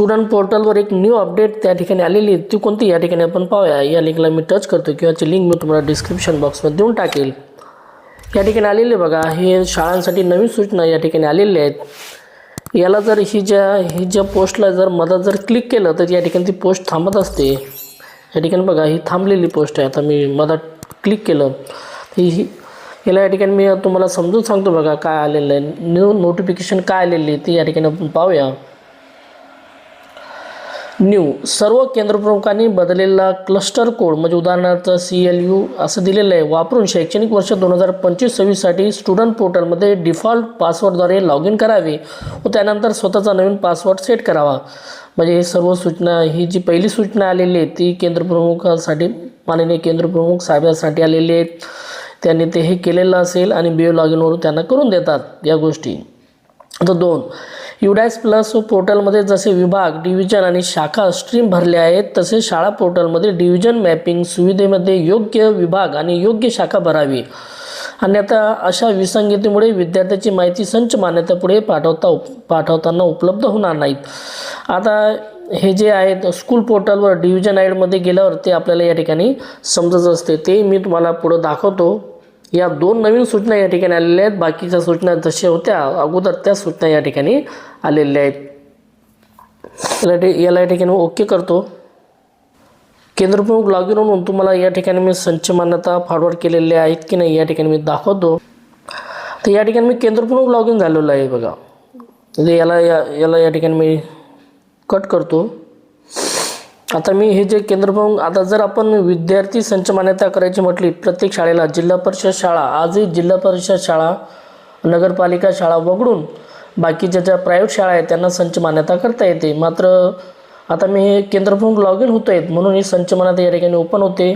Student पोर्टलवर एक new update त्या ठिकाणी आलेली आहे. ती कोणती? या ठिकाणी आपण पाहूया. या लिंकला मी टच करतो किंवा ती लिंक मी तुम्हाला डिस्क्रिप्शन बॉक्समध्ये देऊन टाकेल. या ठिकाणी आलेले बघा. हे शाळांसाठी नवीन सूचना या ठिकाणी आलेल्या आहेत. याला जर ही ज्या ही ज्या पोस्टला जर मधात जर क्लिक केलं तर या ठिकाणी ती पोस्ट थांबत असते. या ठिकाणी बघा ही थांबलेली पोस्ट आहे. आता मी मधात क्लिक केलं. ही याला या ठिकाणी मी तुम्हाला समजून सांगतो बघा काय आलेलं आहे. न्यू नोटिफिकेशन काय आलेली आहे ती या ठिकाणी आपण पाहूया. न्यू सर्व केंद्रप्रमुखांनी बदललेला क्लस्टर कोड म्हणजे उदाहरणार्थ सी एल यू असं दिलेलं आहे वापरून शैक्षणिक वर्ष दोन हजार पंचवीस सव्वीससाठी स्टुडंट पोर्टलमध्ये डिफॉल्ट पासवर्डद्वारे लॉग इन करावे व त्यानंतर स्वतःचा नवीन पासवर्ड सेट करावा. म्हणजे हे सर्व सूचना ही जी पहिली सूचना आलेली आहे ती केंद्रप्रमुखासाठी माननीय केंद्रप्रमुख साहेबांसाठी आलेली आहेत त्यांनी ते हे केलेलं असेल आणि बिओ लॉग इनवरून त्यांना करून देतात या गोष्टी. आता दोन युडॅस प्लस पोर्टलमध्ये जसे विभाग डिव्हिजन आणि शाखा स्ट्रीम भरले आहेत तसे शाळा पोर्टलमध्ये डिव्हिजन मॅपिंग सुविधेमध्ये योग्य विभाग आणि योग्य शाखा भरावी. अन्यथा अशा विसंगतीमुळे विद्यार्थ्याची माहिती संच मान्यतेपुढे पाठवता उप पाठवताना उपलब्ध होणार नाहीत. आता हे जे आहेत स्कूल पोर्टलवर डिव्हिजन आयडमध्ये गेल्यावर ते आपल्याला या ठिकाणी समजत असते. ते मी तुम्हाला पुढं दाखवतो. या दोन नवीन सूचना या ठिकाणी आलेल्या आहेत. बाकीच्या सूचना जशा होत्या अगोदर त्या सूचना या ठिकाणी आलेल्या आहेत. याला याला या ठिकाणी ओके करतो. केंद्रप्रमुख लॉग इन म्हणून तुम्हाला या ठिकाणी मी संच मान्यता फॉरवर्ड केलेले आहेत की नाही या ठिकाणी मी दाखवतो. तर या ठिकाणी मी केंद्रप्रमुख लॉग इन झालेलो आहे बघा. म्हणजे याला या याला या ठिकाणी मी कट करतो. आता मी हे जे केंद्रप्रमुख आता जर आपण विद्यार्थी संच मान्यता करायची म्हटली प्रत्येक शाळेला जिल्हा परिषद शाळा आजही जिल्हा परिषद शाळा नगरपालिका शाळा वगळून बाकीच्या ज्या प्रायव्हेट शाळा आहेत त्यांना संच मान्यता करता येते. मात्र आता मी हे केंद्रप्रमुख लॉग इन होत आहेत म्हणून ही संच मान्यता या ठिकाणी ओपन होते.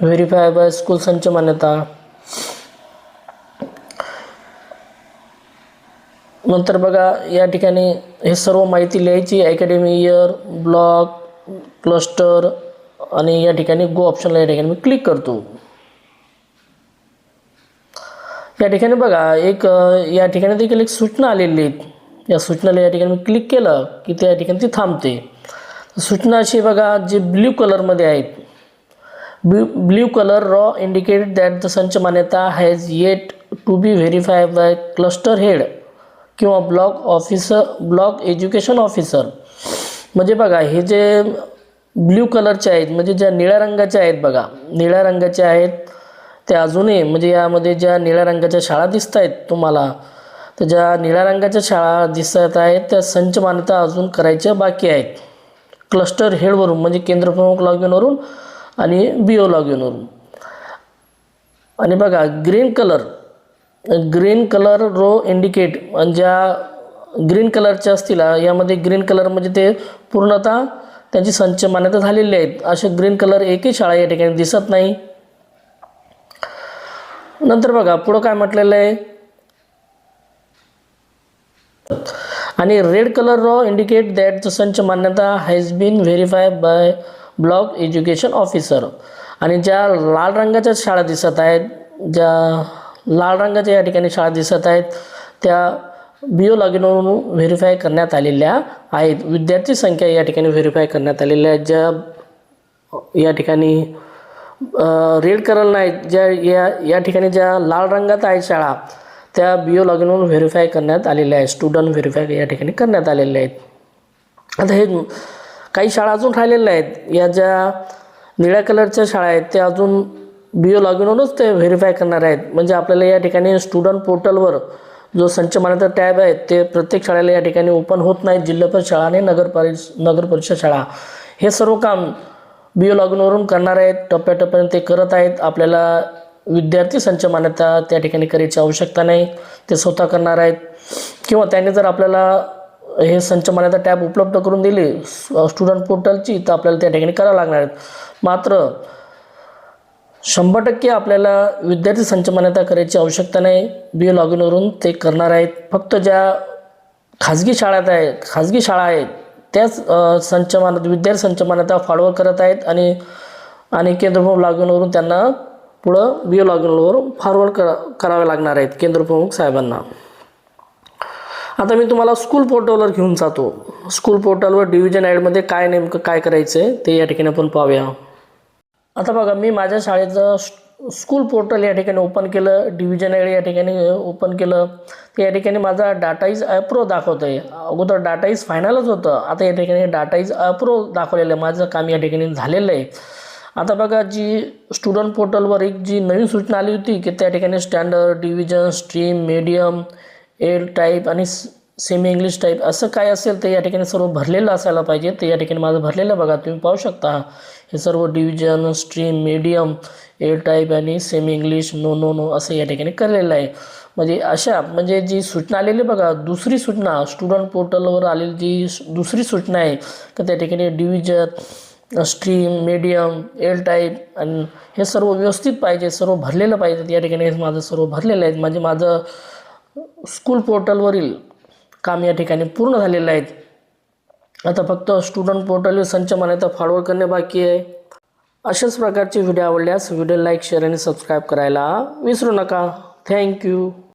व्हेरीफाय बाय स्कूल संच मान्यता. नंतर बघा या ठिकाणी हे सर्व माहिती लिहायची अकॅडमी इयर ब्लॉक क्लस्टर आणि या ठिकाणी गो ऑप्शनला या ठिकाणी मी क्लिक करतो. या ठिकाणी बघा एक या ठिकाणी देखील एक सूचना आलेली आहेत या सूचनाला या ठिकाणी मी क्लिक केलं की त्या ठिकाणी ती थांबते. सूचना अशी बघा जे ब्ल्यू कलरमध्ये आहेत. Blue blue colour row indicate that the संच मान्यता has yet to be verify by cluster head किंवा block officer block education officer. म्हणजे बघा हे जे ब्ल्यू कलरचे आहेत म्हणजे ज्या निळ्या रंगाच्या आहेत बघा निळ्या रंगाचे आहेत ते अजूनही म्हणजे यामध्ये ज्या निळ्या रंगाच्या शाळा दिसत आहेत तुम्हाला तर ज्या निळ्या रंगाच्या शाळा दिसत आहेत त्या संच मान्यता अजून करायच्या बाकी आहेत. क्लस्टर हेडवरून म्हणजे केंद्रप्रमुख लॉग इनवरून आणि बी ओ लॉग इनवरून आणि बघा green colour green colour row indicate ज्या ग्रीन कलरच्या असतील यामध्ये ग्रीन कलर म्हणजे ते पूर्णतः त्यांची संच मान्यता झालेली आहेत. असे ग्रीन कलर एकही शाळा या ठिकाणी दिसत नाही. नंतर बघा पुढं काय म्हटलेलं आहे? आणि red colour row indicate that the संच मान्यता has been verify by block education officer आणि ज्या लाल रंगाच्या शाळा दिसत आहेत ज्या लाल रंगाच्या या ठिकाणी शाळा दिसत आहेत. त्या बिओ लॉगिनवरून व्हेरीफाय करण्यात आलेल्या आहेत. विद्यार्थी संख्या या ठिकाणी व्हेरीफाय करण्यात आलेल्या आहेत. ज्या या ठिकाणी रेड कलर नाहीत. ज्या या या ठिकाणी ज्या लाल रंगात आहेत शाळा त्या बिओ लॉगिनवरून व्हेरीफाय करण्यात आलेल्या आहेत. स्टुडंट व्हेरीफाय या ठिकाणी करण्यात आलेल्या आहेत. आता हे काही शाळा अजून राहिलेल्या आहेत या ज्या निळ्या कलरच्या शाळा आहेत त्या अजून बी लॉग इनवरूनच ते व्हेरीफाय करणार आहेत. म्हणजे आपल्याला या ठिकाणी स्टुडंट पोर्टलवर जो संच मान्यता टॅब आहे ते प्रत्येक शाळेला या ठिकाणी ओपन होत नाहीत. जिल्हा परिषद शाळा आणि नगर परिष नगर परिषद शाळा. हे सर्व काम बी लॉग इनवरून करणार आहेत. टप्प्याटप्प्याने ते करत आहेत. आपल्याला विद्यार्थी संच मान्यता त्या ठिकाणी करायची आवश्यकता नाही. ते स्वतः करणार आहेत. किंवा त्यांनी जर आपल्याला हे संच मान्यता टॅब उपलब्ध करून दिली स्टुडंट पोर्टलची तर आपल्याला त्या ठिकाणी करावं लागणार आहेत. मात्र शंभर टक्के आपल्याला विद्यार्थी संच मान्यता करायची आवश्यकता नाही. बी ए लॉग इनवरून ते करणार आहेत. फक्त ज्या खाजगी शाळेत आहे खाजगी शाळा आहेत त्याच संचमानत संच विद्यार्थी संच मान्यता फॉलोअर करत आहेत आणि आणि केंद्रप्रमुख लॉग इनवरून त्यांना पुढं बी ए लॉग इनवरून फॉरवर्ड करा करावे लागणार आहेत केंद्रप्रमुख साहेबांना. आता मी तुम्हाला स्कूल पोर्टलवर घेऊन जातो. स्कूल पोर्टलवर डिव्हिजन ॲडमध्ये काय नेमकं काय करायचं आहे ते या ठिकाणी आपण पाहूया. आता बघा मी माझ्या शाळेचं स्कूल पोर्टल या ठिकाणी ओपन केलं डिव्हिजन आय या ठिकाणी ओपन केलं. तर या ठिकाणी माझा डाटा इज अप्रो दाखवतं आहे अगोदर डाटा इज फायनलच होतं. आता या ठिकाणी डाटा इज अप्रो दाखवलेलं आहे. माझं काम या ठिकाणी झालेलं आहे. आता बघा जी स्टुडंट पोर्टलवर एक जी नवीन सूचना आली होती की त्या ठिकाणी standard division stream medium L type आणि सेमी इंग्लिश टाईप असं काय असेल ते या ठिकाणी सर्व भरलेलं असायला पाहिजे. ते या ठिकाणी माझं भरलेलं आहे बघा. तुम्ही पाहू शकता. हे सर्व division stream medium A type आणि semi English no no no असं या ठिकाणी केलेलं आहे. म्हणजे अशा म्हणजे जी सूचना आलेली आहे बघा दुसरी सूचना स्टुडंट पोर्टलवर आलेली जी दुसरी सूचना आहे तर त्या ठिकाणी division stream medium L type आणि हे सर्व व्यवस्थित पाहिजे सर्व भरलेलं पाहिजे या ठिकाणी माझं सर्व भरलेलं आहे. म्हणजे माझं स्कूल पोर्टलवरील काम या ठिकाणी पूर्ण झालेलं आहे. आता फक्त स्टुडंट पोर्टल संच मान्यता फॉरवर्ड करणे बाकी आहे. अशाच प्रकारचे व्हिडिओ आवडल्यास व्हिडिओ लाईक शेअर आणि सबस्क्राईब करायला विसरू नका. थँक्यू